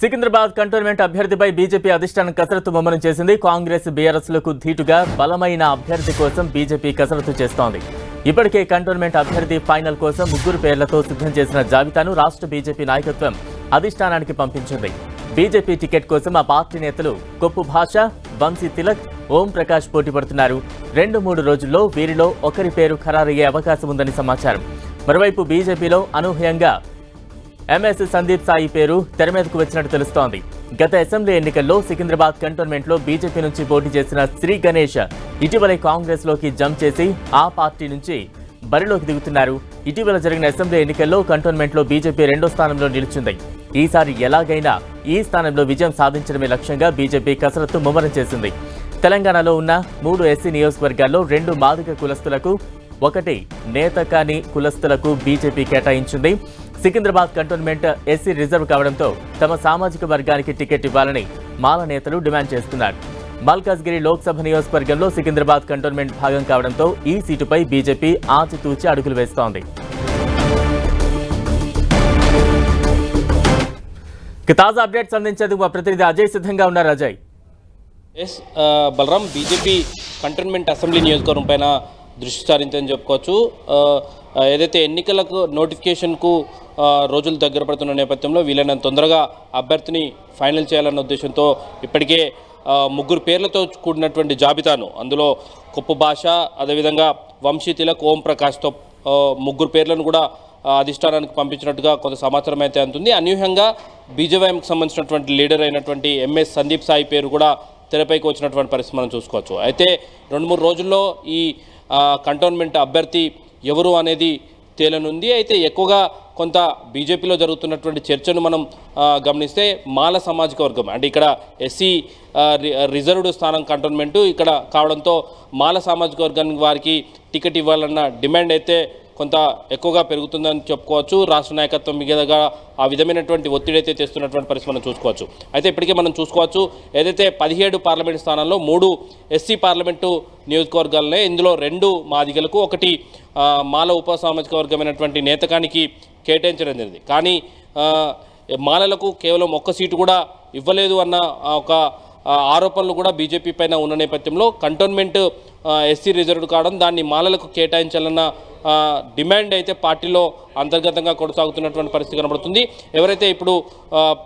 Secunderabad cantonment అభ్యర్థిపై BJP అధిష్టానం కసరత్తు ముమ్మరం చేసింది. కాంగ్రెస్ బీఆర్ఎస్లకు ధీటుగా బలమైన అభ్యర్థి కోసం బీజేపీ కసరత్తు చేస్తోంది. ఇప్పటికే కంటోన్మెంట్ అభ్యర్థి ఫైనల్ కోసం ముగ్గురు పేర్లతో సిద్ధం చేసిన జాబితాను రాష్ట్ర బీజేపీ నాయకత్వం అధిష్టానానికి పంపించింది. బీజేపీ టికెట్ కోసం ఆ పార్టీ నేతలు కొప్పు భాష వంశీ తిలక్ ఓం ప్రకాష్ పోటీ పడుతున్నారు. రెండు మూడు రోజుల్లో వీరిలో ఒకరి పేరు ఖరారయ్యే అవకాశం ఉందని సమాచారం. మరోవైపు బీజేపీలో అనూహ్యంగా ఎంఎస్ సందీప్ సాయి పేరు తెర మీదకు వచ్చినట్టు తెలుస్తోంది. గత అసెంబ్లీ ఎన్నికల్లో సికింద్రాబాద్ కంటోన్మెంట్లో బీజేపీ నుంచి పోటీ చేసిన శ్రీ గణేష్ ఇటీవలే కాంగ్రెస్లోకి జంప్ చేసి ఆ పార్టీ నుంచి బరిలోకి దిగుతున్నారు. ఇటీవల జరిగిన అసెంబ్లీ ఎన్నికల్లో కంటోన్మెంట్లో బీజేపీ రెండో స్థానంలో నిలిచింది. ఈసారి ఎలాగైనా ఈ స్థానంలో విజయం సాధించడమే లక్ష్యంగా బీజేపీ కసరత్తు ముమ్మరం చేసింది. తెలంగాణలో ఉన్న మూడు ఎస్సీ నియోజకవర్గాల్లో రెండు మాదిక కులస్తులకు ఒకటి నేత కాని కులస్తులకు బీజేపీ కేటాయించింది. సికింద్రాబాద్ కంటోన్మెంట్ ఎస్సీ రిజర్వ్ కావడంతో తమ సామాజిక వర్గానికి టికెట్ ఇవ్వాలని మాల నేతలు డిమాండ్ చేస్తున్నారు. మల్కాజ్గిరి లోక్సభ నియోజకవర్గంలో సికింద్రాబాద్ కంటోన్మెంట్ భాగం కావడంతో ఈ సీటుపై బీజేపీ ఆచితూచి అడుగులు వేస్తోంది. తాజా అప్డేట్స్ అందించేందుకు మా ప్రతినిధి అజయ్ సిద్ధంగా ఉన్నారు Ajay. S Balram BJP cantonment assembly నియోజకవర్గం పైన దృష్టి సారించని చెప్పుకోవచ్చు. ఏదైతే ఎన్నికలకు నోటిఫికేషన్కు రోజులు దగ్గర పడుతున్న నేపథ్యంలో వీలైనంత తొందరగా అభ్యర్థిని ఫైనల్ చేయాలన్న ఉద్దేశంతో ఇప్పటికే ముగ్గురు పేర్లతో కూడినటువంటి జాబితాను అందులో కొప్పు భాష అదేవిధంగా వంశీ తిలక్ ఓం ప్రకాష్తో ముగ్గురు పేర్లను కూడా అధిష్టానానికి పంపించినట్టుగా కొంత సమాచారం అయితే అందుతుంది అనూహ్యంగా బీజేవైఎంకి సంబంధించినటువంటి లీడర్ అయినటువంటి ఎంఎస్ సందీప్ సాయి పేరు కూడా తెరపైకి వచ్చినటువంటి పరిస్థితి మనం చూసుకోవచ్చు. అయితే రెండు మూడు రోజుల్లో ఈ కంటోన్మెంట్ అభ్యర్థి ఎవరు అనేది తేలనుంది. అయితే ఎక్కువగా కొంత బీజేపీలో జరుగుతున్నటువంటి చర్చను మనం గమనిస్తే మాల సామాజిక వర్గం అంటే ఇక్కడ ఎస్సీ రిజర్వ్డ్ స్థానం కంటోన్మెంటు ఇక్కడ కావడంతో మాల సామాజిక వర్గానికి వారికి టికెట్ ఇవ్వాలన్న డిమాండ్ అయితే కొంత ఎక్కువగా పెరుగుతుందని చెప్పుకోవచ్చు. రాష్ట్ర నాయకత్వం మిగతాగా ఆ విధమైనటువంటి ఒత్తిడి అయితే తెస్తున్నటువంటి పరిస్థితి మనం చూసుకోవచ్చు. అయితే ఇప్పటికే మనం చూసుకోవచ్చు ఏదైతే పదిహేడు పార్లమెంట్ స్థానాల్లో మూడు ఎస్సీ పార్లమెంటు నియోజకవర్గాలనే ఇందులో రెండు మాదిగలకు ఒకటి మాల ఉప సామాజిక వర్గమైనటువంటి నేతకానికి కేటాయించడం జరిగింది. కానీ మాలలకు కేవలం ఒక్క సీటు కూడా ఇవ్వలేదు అన్న ఒక ఆరోపణలు కూడా బీజేపీ పైన ఉన్న నేపథ్యంలో కంటోన్మెంట్ ఎస్సీ రిజర్వ్డ్ కావడం దాన్ని మాలలకు కేటాయించాలన్న డిమాండ్ అయితే పార్టీలో అంతర్గతంగా కొనసాగుతున్నటువంటి పరిస్థితి కనబడుతుంది. ఎవరైతే ఇప్పుడు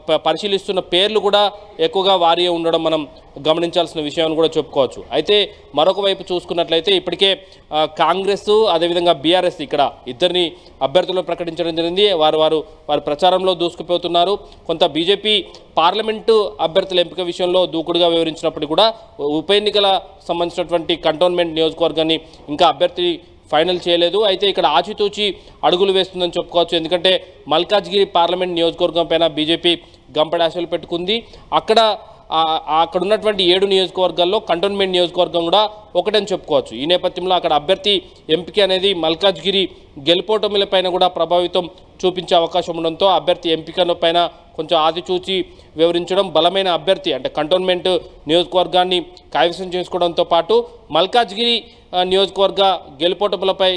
ప- పరిశీలిస్తున్న పేర్లు కూడా ఎక్కువగా వారి ఉండడం మనం గమనించాల్సిన విషయం కూడా చెప్పుకోవచ్చు. అయితే మరొక వైపు చూసుకున్నట్లయితే ఇప్పటికే కాంగ్రెస్ అదేవిధంగా బీఆర్ఎస్ ఇక్కడ ఇద్దరిని అభ్యర్థులను ప్రకటించడం జరిగింది. వారు వారు వారి ప్రచారంలో దూసుకుపోతున్నారు. కొంత బీజేపీ పార్లమెంటు అభ్యర్థుల ఎంపిక విషయంలో దూకుడుగా వివరించినప్పటికీ కూడా ఉప ఎన్నికల సంబంధించినటువంటి కంటోన్మెంట్ నియోజకవర్గాన్ని ఇంకా అభ్యర్థి ఫైనల్ చేయలేదు. అయితే ఇక్కడ ఆచితూచి అడుగులు వేస్తుందని చెప్పుకోవచ్చు. ఎందుకంటే మల్కాజ్గిరి పార్లమెంట్ నియోజకవర్గం పైన బీజేపీ గంపడాశలు పెట్టుకుంది. అక్కడ అక్కడ ఉన్నటువంటి ఏడు నియోజకవర్గాల్లో కంటోన్మెంట్ నియోజకవర్గం కూడా ఒకటని చెప్పుకోవచ్చు. ఈ నేపథ్యంలో అక్కడ అభ్యర్థి ఎంపిక అనేది మల్కాజ్గిరి గెలుపోటమిల పైన కూడా ప్రభావితం చూపించే అవకాశం ఉండడంతో అభ్యర్థి ఎంపిక పైన కొంచెం ఆదిచూచి వివరించడం బలమైన అభ్యర్థి అంటే కంటోన్మెంట్ నియోజకవర్గాన్ని కైవసం చేసుకోవడంతో పాటు మల్కాజ్గిరి నియోజకవర్గ గెలుపోటములపై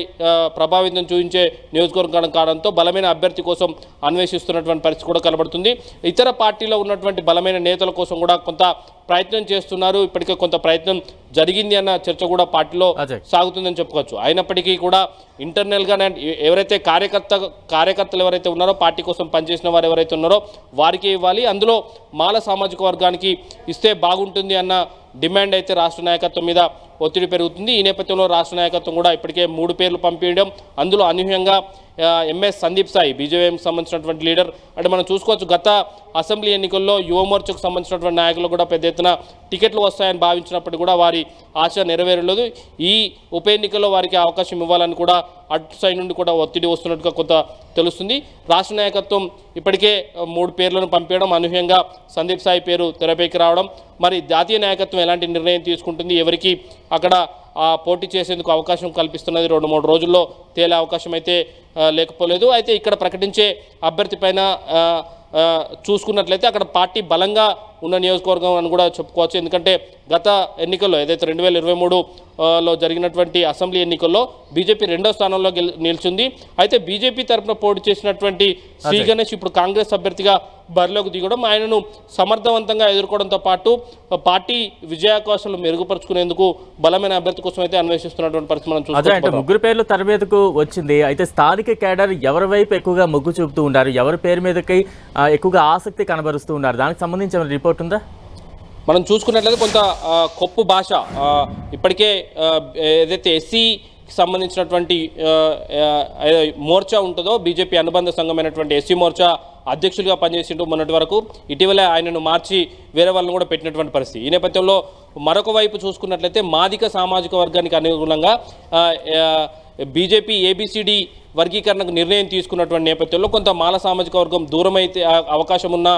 ప్రభావితం చూపించే నియోజకవర్గం కావడంతో బలమైన అభ్యర్థి కోసం అన్వేషిస్తున్నటువంటి పరిస్థితి కూడా కనబడుతుంది. ఇతర పార్టీలో ఉన్నటువంటి బలమైన నేతల కోసం కూడా కొంత ప్రయత్నం చేస్తున్నారు. ఇప్పటికే కొంత ప్రయత్నం జరిగింది అన్న చర్చ కూడా పార్టీలో. సాగుతుందని చెప్పుకోవచ్చు. అయినప్పటికీ కూడా ఇంటర్నల్గానే ఎవరైతే కార్యకర్త కార్యకర్తలు ఎవరైతే ఉన్నారో పార్టీ కోసం పనిచేసిన వారు ఎవరైతే ఉన్నారో వారికి ఇవ్వాలి. అందులో మాల సామాజిక వర్గానికి ఇస్తే బాగుంటుంది అన్న డిమాండ్ అయితే రాష్ట్ర నాయకత్వం మీద ఒత్తిడి పెరుగుతుంది. ఈ నేపథ్యంలో రాష్ట్ర నాయకత్వం కూడా ఇప్పటికే మూడు పేర్లు పంపించడం అందులో అనూహ్యంగా ఎంఎస్ సందీప్ సాయి బీజేపీకి సంబంధించినటువంటి లీడర్. అంటే మనం చూసుకోవచ్చు గత అసెంబ్లీ ఎన్నికల్లో యువమోర్చకు సంబంధించినటువంటి నాయకులు కూడా పెద్ద ఎత్తున టికెట్లు వస్తాయని భావించినప్పటికీ కూడా వారి ఆశ నెరవేరలేదు. ఈ ఉప ఎన్నికల్లో వారికి అవకాశం ఇవ్వాలని కూడా అటు సైడ్ నుండి కూడా ఒత్తిడి వస్తున్నట్టుగా కొంత తెలుస్తుంది. రాష్ట్ర నాయకత్వం ఇప్పటికే మూడు పేర్లను పంపించడం అనూహ్యంగా సందీప్ సాయి పేరు తెరపైకి రావడం మరి జాతీయ నాయకత్వం ఎలాంటి నిర్ణయం తీసుకుంటుంది? ఎవరికి అక్కడ పోటీ చేసేందుకు అవకాశం కల్పిస్తున్నది? రెండు మూడు రోజుల్లో తేలే అవకాశం అయితే లేకపోలేదు. అయితే ఇక్కడ ప్రకటించే అభ్యర్థి పైన చూసుకున్నట్లయితే అక్కడ పార్టీ బలంగా ఉన్న నియోజకవర్గం అని కూడా చెప్పుకోవచ్చు. ఎందుకంటే గత ఎన్నికల్లో ఏదైతే రెండు వేల ఇరవై మూడు లో జరిగినటువంటి అసెంబ్లీ ఎన్నికల్లో బీజేపీ రెండో స్థానంలో గెల్ నిలిచింది. అయితే బీజేపీ తరఫున పోటీ చేసినటువంటి శ్రీ గణేష్ ఇప్పుడు కాంగ్రెస్ అభ్యర్థిగా బరిలోకి దిగడం ఆయనను సమర్థవంతంగా ఎదుర్కోవడంతో పాటు పార్టీ విజయావకాశాలు మెరుగుపరుచుకునేందుకు బలమైన అభ్యర్థి కోసం అయితే అన్వేషిస్తున్నటువంటి పరిస్థితి మనం చూసుకోవచ్చు ముగ్గురు పేర్లు తెర మీదకు వచ్చింది. అయితే స్థానిక కేడర్ ఎవరి వైపు ఎక్కువగా మొగ్గు చూపుతూ ఉన్నారు? ఎవరి పేరు మీదకి ఎక్కువగా ఆసక్తి కనబరుస్తూ ఉన్నారు? దానికి సంబంధించి ఏమైనా రిపోర్ట్ ఉందా మనం చూసుకున్నట్లయితే కొంత కొప్పు భాష ఇప్పటికే ఏదైతే ఎస్సీ సంబంధించినటువంటి మోర్చా ఉంటుందో బీజేపీ అనుబంధ సంఘమైనటువంటి ఎస్సీ మోర్చా అధ్యక్షులుగా పనిచేసిండు మొన్నటి వరకు. ఇటీవలే ఆయనను మార్చి వేరే వాళ్ళని కూడా పెట్టినటువంటి పరిస్థితి. ఈ నేపథ్యంలో మరొక వైపు చూసుకున్నట్లయితే మాదిక సామాజిక వర్గానికి అనుగుణంగా బీజేపీ ఏబిసిడి వర్గీకరణకు నిర్ణయం తీసుకున్నటువంటి నేపథ్యంలో కొంత మాల సామాజిక వర్గం దూరమైతే అవకాశం ఉన్న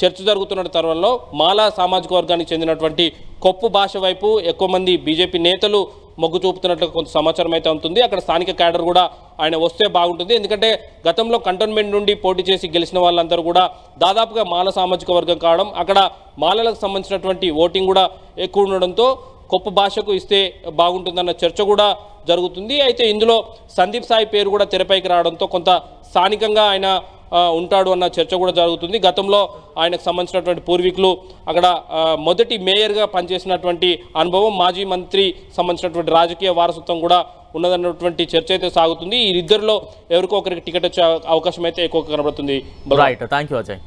చర్చ జరుగుతున్న తరుణంలో మాలా సామాజిక వర్గానికి చెందినటువంటి కొప్పు భాష వైపు ఎక్కువ మంది బీజేపీ నేతలు మొగ్గు చూపుతున్నట్లు కొంత సమాచారం అయితే ఉంటుంది అక్కడ స్థానిక క్యాడర్ కూడా ఆయన వస్తే బాగుంటుంది. ఎందుకంటే గతంలో కంటోన్మెంట్ నుండి పోటీ చేసి గెలిచిన వాళ్ళందరూ కూడా దాదాపుగా మాల సామాజిక వర్గం కావడం అక్కడ మాలలకు సంబంధించినటువంటి ఓటింగ్ కూడా ఎక్కువ ఉండడంతో కొప్పు భాషకు ఇస్తే బాగుంటుందన్న చర్చ కూడా జరుగుతుంది. అయితే ఇందులో సందీప్ సాయి పేరు కూడా తెరపైకి రావడంతో కొంత స్థానికంగా ఆయన ఉంటాడు అన్న చర్చ కూడా జరుగుతుంది. గతంలో ఆయనకు సంబంధించినటువంటి పూర్వీకులు అక్కడ మొదటి మేయర్గా పనిచేసినటువంటి అనుభవం మాజీ మంత్రి సంబంధించినటువంటి రాజకీయ వారసత్వం కూడా ఉన్నదన్నటువంటి చర్చ అయితే సాగుతుంది. వీరిద్దరిలో ఇద్దరిలో ఎవరికో ఒకరికి టికెట్ వచ్చే అవకాశం అయితే ఎక్కువ కనబడుతుంది. Right thank you Ajay